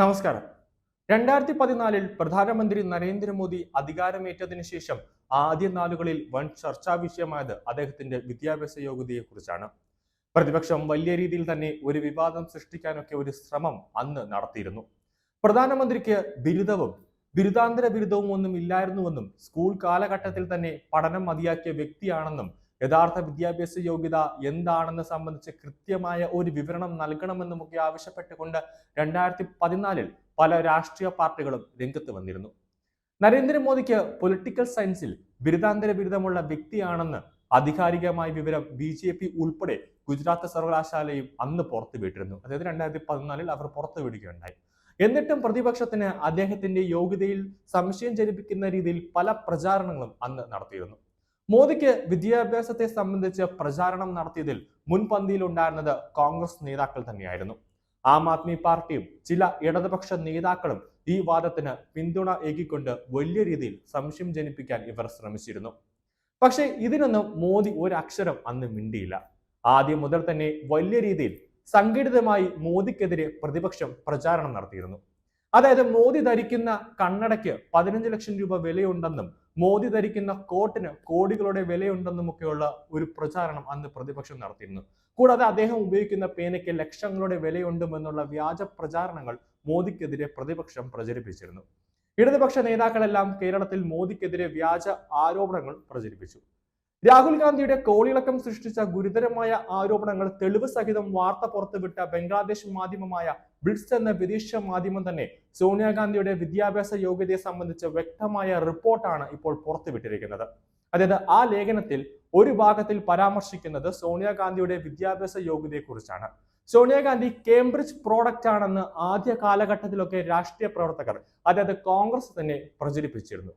നമസ്കാരം. രണ്ടായിരത്തി പതിനാലിൽ പ്രധാനമന്ത്രി നരേന്ദ്രമോദി അധികാരമേറ്റതിനു ശേഷം ആദ്യ നാളുകളിൽ വൻ ചർച്ചാ വിഷയമായത് അദ്ദേഹത്തിന്റെ വിദ്യാഭ്യാസ യോഗ്യതയെക്കുറിച്ചാണ്. പ്രതിപക്ഷം വലിയ രീതിയിൽ തന്നെ ഒരു വിവാദം സൃഷ്ടിക്കാനൊക്കെ ഒരു ശ്രമം അന്ന് നടത്തിയിരുന്നു. പ്രധാനമന്ത്രിക്ക് ബിരുദവും ബിരുദാന്തര ബിരുദവും ഒന്നും ഇല്ലായിരുന്നുവെന്നും സ്കൂൾ കാലഘട്ടത്തിൽ തന്നെ പഠനം മതിയാക്കിയ വ്യക്തിയാണെന്നും യഥാർത്ഥ വിദ്യാഭ്യാസ യോഗ്യത എന്താണെന്ന് സംബന്ധിച്ച് കൃത്യമായ ഒരു വിവരണം നൽകണമെന്നുമൊക്കെ ആവശ്യപ്പെട്ടുകൊണ്ട് രണ്ടായിരത്തി പതിനാലിൽ പല രാഷ്ട്രീയ പാർട്ടികളും രംഗത്ത് വന്നിരുന്നു. നരേന്ദ്രമോദിക്ക് പൊളിറ്റിക്കൽ സയൻസിൽ ബിരുദാന്തര ബിരുദമുള്ള വ്യക്തിയാണെന്ന് ആധികാരികമായ വിവരം ബി ജെ പി ഉൾപ്പെടെ ഗുജറാത്ത് സർവകലാശാലയും അന്ന് പുറത്തുവിട്ടിരുന്നു. അതായത് രണ്ടായിരത്തി പതിനാലിൽ അവർ പുറത്തുവിടുകയുണ്ടായി. എന്നിട്ടും പ്രതിപക്ഷത്തിന് അദ്ദേഹത്തിന്റെ യോഗ്യതയിൽ സംശയം ജനിപ്പിക്കുന്ന രീതിയിൽ പല പ്രചാരണങ്ങളും അന്ന് നടത്തിയിരുന്നു. മോദിക്ക് വിദ്യാഭ്യാസത്തെ സംബന്ധിച്ച് പ്രചാരണം നടത്തിയതിൽ മുൻപന്തിയിൽ ഉണ്ടായിരുന്നത് കോൺഗ്രസ് നേതാക്കൾ തന്നെയായിരുന്നു. ആം ആദ്മി പാർട്ടിയും ചില ഇടതുപക്ഷ നേതാക്കളും ഈ വാദത്തിന് പിന്തുണ ഏകിക്കൊണ്ട് വലിയ രീതിയിൽ സംശയം ജനിപ്പിക്കാൻ ഇവർ ശ്രമിച്ചിരുന്നു. പക്ഷേ ഇതിനൊന്നും മോദി ഒരു അക്ഷരം അന്ന് മിണ്ടിയില്ല. ആദ്യം മുതൽ തന്നെ വലിയ രീതിയിൽ സംഘടിതമായി മോദിക്കെതിരെ പ്രതിപക്ഷം പ്രചാരണം നടത്തിയിരുന്നു. അതായത് മോദി ധരിക്കുന്ന കണ്ണടയ്ക്ക് പതിനഞ്ച് ലക്ഷം രൂപ വിലയുണ്ടെന്നും മോദി ധരിക്കുന്ന കോട്ടിന് കോടികളുടെ വിലയുണ്ടെന്നുമൊക്കെയുള്ള ഒരു പ്രചാരണം അന്ന് പ്രതിപക്ഷം നടത്തിയിരുന്നു. കൂടാതെ അദ്ദേഹം ഉപയോഗിക്കുന്ന പേനയ്ക്ക് ലക്ഷങ്ങളുടെ വിലയുണ്ടെന്നുള്ള വ്യാജ പ്രചാരണങ്ങൾ മോദിക്കെതിരെ പ്രതിപക്ഷം പ്രചരിപ്പിച്ചിരുന്നു. ഇടതുപക്ഷ നേതാക്കളെല്ലാം കേരളത്തിൽ മോദിക്കെതിരെ വ്യാജ ആരോപണങ്ങൾ പ്രചരിപ്പിച്ചു. രാഹുൽ ഗാന്ധിയുടെ കോളിളക്കം സൃഷ്ടിച്ച ഗുരുതരമായ ആരോപണങ്ങൾ തെളിവ് സഹിതം വാർത്ത പുറത്തുവിട്ട ബംഗ്ലാദേശ് മാധ്യമമായ ബ്രിഡ്സ് എന്ന വിദേശ മാധ്യമം തന്നെ സോണിയാഗാന്ധിയുടെ വിദ്യാഭ്യാസ യോഗ്യതയെ സംബന്ധിച്ച വ്യക്തമായ റിപ്പോർട്ടാണ് ഇപ്പോൾ പുറത്തുവിട്ടിരിക്കുന്നത്. അതായത് ആ ലേഖനത്തിൽ ഒരു ഭാഗത്തിൽ പരാമർശിക്കുന്നത് സോണിയാഗാന്ധിയുടെ വിദ്യാഭ്യാസ യോഗ്യതയെക്കുറിച്ചാണ് സോണിയാഗാന്ധി കേംബ്രിഡ്ജ് പ്രോഡക്റ്റ് ആണെന്ന് ആദ്യ കാലഘട്ടത്തിലൊക്കെ രാഷ്ട്രീയ പ്രവർത്തകർ അതായത് കോൺഗ്രസ് തന്നെ പ്രചരിപ്പിച്ചിരുന്നു.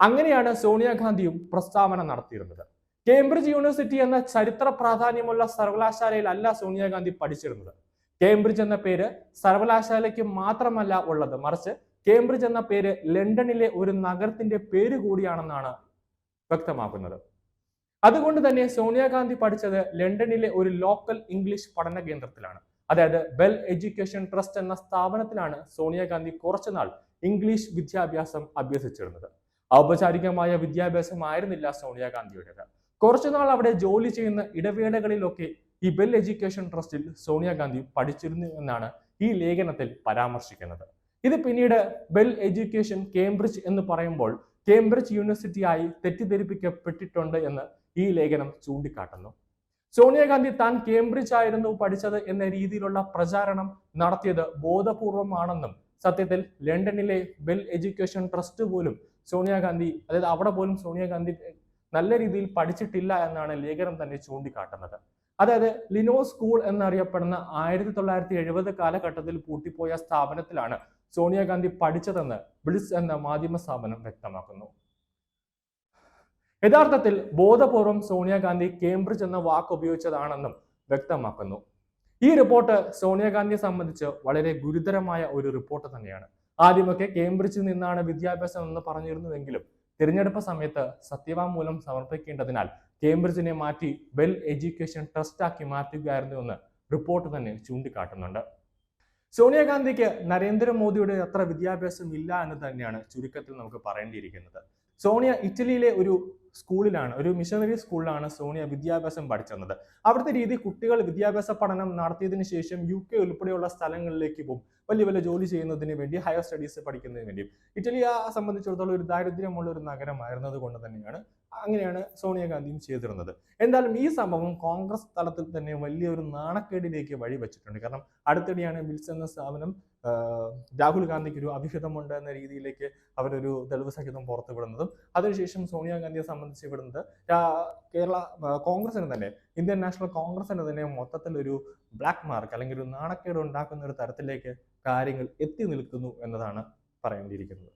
അങ്ങനെയാണ് സോണിയാഗാന്ധിയും പ്രസ്താവന നടത്തിയിരുന്നത്. കേംബ്രിഡ്ജ് യൂണിവേഴ്സിറ്റി എന്ന ചരിത്ര പ്രാധാന്യമുള്ള സർവകലാശാലയിലല്ല സോണിയാഗാന്ധി പഠിച്ചിരുന്നത്. കേംബ്രിഡ്ജ് എന്ന പേര് സർവകലാശാലയ്ക്ക് മാത്രമല്ല ഉള്ളത്. മറിച്ച് കേംബ്രിഡ്ജ് എന്ന പേര് ലണ്ടനിലെ ഒരു നഗരത്തിന്റെ പേര് കൂടിയാണെന്നാണ് വ്യക്തമാക്കുന്നത്. അതുകൊണ്ട് തന്നെ സോണിയാഗാന്ധി പഠിച്ചത് ലണ്ടനിലെ ഒരു ലോക്കൽ ഇംഗ്ലീഷ് പഠന കേന്ദ്രത്തിലാണ്. അതായത് ബെൽ എഡ്യൂക്കേഷൻ ട്രസ്റ്റ് എന്ന സ്ഥാപനത്തിലാണ് സോണിയാഗാന്ധി കുറച്ചുനാൾ ഇംഗ്ലീഷ് വിദ്യാഭ്യാസം അഭ്യസിച്ചിരുന്നത്. ഔപചാരികമായ വിദ്യാഭ്യാസമായിരുന്നില്ല സോണിയാഗാന്ധിയുടേത് കുറച്ചുനാൾ അവിടെ ജോലി ചെയ്യുന്ന ഇടവേളകളിലൊക്കെ ഈ ബെൽ എഡ്യൂക്കേഷൻ ട്രസ്റ്റിൽ സോണിയാഗാന്ധി പഠിച്ചിരുന്നു എന്നാണ് ഈ ലേഖനത്തിൽ പരാമർശിക്കുന്നത്. ഇത് പിന്നീട് ബെൽ എഡ്യൂക്കേഷൻ കേംബ്രിഡ്ജ് എന്ന് പറയുമ്പോൾ കേംബ്രിഡ്ജ് യൂണിവേഴ്സിറ്റിയായി തെറ്റിദ്ധരിപ്പിക്കപ്പെട്ടിട്ടുണ്ട് എന്ന് ഈ ലേഖനം ചൂണ്ടിക്കാട്ടുന്നു. സോണിയാഗാന്ധി താൻ കേംബ്രിഡ്ജ് ആയിരുന്നു പഠിച്ചത് എന്ന രീതിയിലുള്ള പ്രചാരണം നടത്തിയത് ബോധപൂർവമാണെന്നും സത്യത്തിൽ ലണ്ടനിലെ ബെൽ എഡ്യൂക്കേഷൻ ട്രസ്റ്റ് പോലും സോണിയാഗാന്ധി അതായത് അവിടെ പോലും സോണിയാഗാന്ധി നല്ല രീതിയിൽ പഠിച്ചിട്ടില്ല എന്നാണ് ലേഖനം തന്നെ ചൂണ്ടിക്കാട്ടുന്നത്. അതായത് ലിനോ സ്കൂൾ എന്നറിയപ്പെടുന്ന ആയിരത്തി തൊള്ളായിരത്തി എഴുപത് കാലഘട്ടത്തിൽ പൂട്ടിപ്പോയ സ്ഥാപനത്തിലാണ് സോണിയാഗാന്ധി പഠിച്ചതെന്ന് ബ്ലിസ് എന്ന മാധ്യമ സ്ഥാപനം വ്യക്തമാക്കുന്നു. യഥാർത്ഥത്തിൽ ബോധപൂർവം സോണിയാഗാന്ധി കേംബ്രിഡ്ജ് എന്ന വാക്ക് ഉപയോഗിച്ചതാണെന്നും വ്യക്തമാക്കുന്നു. ഈ റിപ്പോർട്ട് സോണിയാഗാന്ധിയെ സംബന്ധിച്ച് വളരെ ഗുരുതരമായ ഒരു റിപ്പോർട്ട് തന്നെയാണ്. ആദ്യമൊക്കെ കേംബ്രിഡ്ജിൽ നിന്നാണ് വിദ്യാഭ്യാസം എന്ന് പറഞ്ഞിരുന്നുവെങ്കിലും തിരഞ്ഞെടുപ്പ് സമയത്ത് സത്യവാങ്മൂലം സമർപ്പിക്കേണ്ടതിനാൽ കേംബ്രിഡ്ജിനെ മാറ്റി വെൽ എഡ്യൂക്കേഷൻ ട്രസ്റ്റ് ട്രസ്റ്റാക്കി മാറ്റുകയായിരുന്നു എന്ന് റിപ്പോർട്ട് തന്നെ ചൂണ്ടിക്കാട്ടുന്നുണ്ട്. സോണിയാഗാന്ധിക്ക് നരേന്ദ്രമോദിയുടെ അത്ര വിദ്യാഭ്യാസം ഇല്ല എന്ന് തന്നെയാണ് ചുരുക്കത്തിൽ നമുക്ക് പറയേണ്ടിയിരിക്കുന്നത്. സോണിയ ഇറ്റലിയിലെ ഒരു സ്കൂളിലാണ് ഒരു മിഷണറി സ്കൂളിലാണ് സോണിയ വിദ്യാഭ്യാസം പഠിച്ചിരുന്നത് അവിടുത്തെ രീതി കുട്ടികൾ വിദ്യാഭ്യാസ പഠനം നടത്തിയതിനു ശേഷം യു കെ ഉൾപ്പെടെയുള്ള സ്ഥലങ്ങളിലേക്ക് പോകും. വലിയ വലിയ ജോലി ചെയ്യുന്നതിന് വേണ്ടി ഹയർ സ്റ്റഡീസ് പഠിക്കുന്നതിന് വേണ്ടിയും. ഇറ്റലിയെ സംബന്ധിച്ചിടത്തോളം ഒരു ദാരിദ്ര്യമുള്ള ഒരു നഗരമായിരുന്നത് കൊണ്ട് തന്നെയാണ് അങ്ങനെയാണ് സോണിയാഗാന്ധിയും ചെയ്തിരുന്നത്. എന്തായാലും ഈ സംഭവം കോൺഗ്രസ് തലത്തിൽ തന്നെ വലിയൊരു നാണക്കേടിലേക്ക് വഴി വെച്ചിട്ടുണ്ട്. കാരണം അടുത്തിടെയാണ് ബിൽസ് എന്ന സ്ഥാപനം രാഹുൽ ഗാന്ധിക്ക് ഒരു അഭിഹിതമുണ്ട് എന്ന രീതിയിലേക്ക് അവരൊരു തെളിവ് സഹിതം പുറത്തുവിടുന്നതും അതിനുശേഷം സോണിയാഗാന്ധിയെ സംബന്ധിച്ച് വിടുന്നത് കേരള കോൺഗ്രസിന് തന്നെ ഇന്ത്യൻ നാഷണൽ കോൺഗ്രസിന് തന്നെ മൊത്തത്തിൽ ഒരു ബ്ലാക്ക് മാർക്ക് അല്ലെങ്കിൽ ഒരു നാണക്കേട് ഉണ്ടാക്കുന്ന ഒരു തരത്തിലേക്ക് കാര്യങ്ങൾ എത്തി നിൽക്കുന്നു എന്നതാണ് പറയേണ്ടിയിരിക്കുന്നത്.